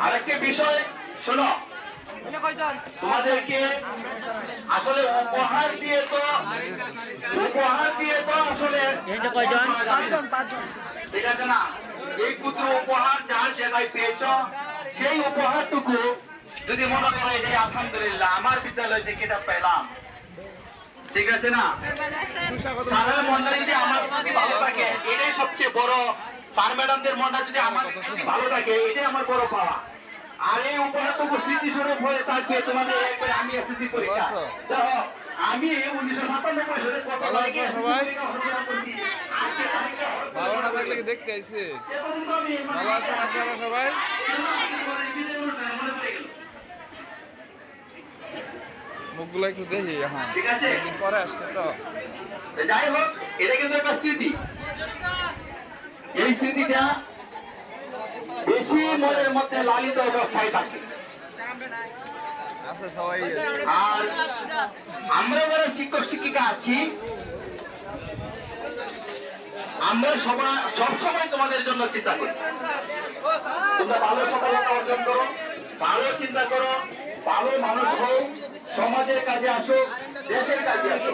আরেকটি বিষয় শোনো। তোমাদেরকে আসলে উপহার দিয়ে তো উপহার দিয়ে তো আসলে ঠিক আছে না? এই ক্ষুদ্র উপহার যার জায়গায় পেয়েছ সেই উপহারটুকু যদি মনে করো যে আলহামদুলিল্লাহ আমার বিদ্যালয় থেকে এটা পেলাম। ঠিক আছে না? স্যারের মনটা যদি আমার প্রতি ভালো থাকে এটাই সবচেয়ে বড় স্যার ম্যাডামদের মনটা যদি আমার প্রতি ভালো থাকে এটাই আমার বড় পাওয়া। আর এই উপহারটুকু স্মৃতিস্বরূপ হয়ে থাকবে তোমাদের একবার আমি এসএসসি পরীক্ষা। দেখো আমি উনিশশো সাতানব্বই সালে কত ভালো না থাকলে দেখতে আইছে ভালো আছেন আপনারা সবাই? মুখগুলো একটু দেখি হ্যাঁ। ঠিক আছে। দিন পরে আসছে তো। যাই হোক এটা কিন্তু একটা স্মৃতি। এই স্মৃতিটা বেশি মনের মধ্যে লালিত অবস্থায় থাকে। আছে সবাই। আছে। আর আমরা যারা শিক্ষক শিক্ষিকা আছি আমরা সবাই সবসময় তোমাদের জন্য চিন্তা করি। তোমরা ভালো সফলতা অর্জন করো ভালো চিন্তা করো ভালো মানুষ হোক সমাজের কাজে আসুক দেশের কাজে আসো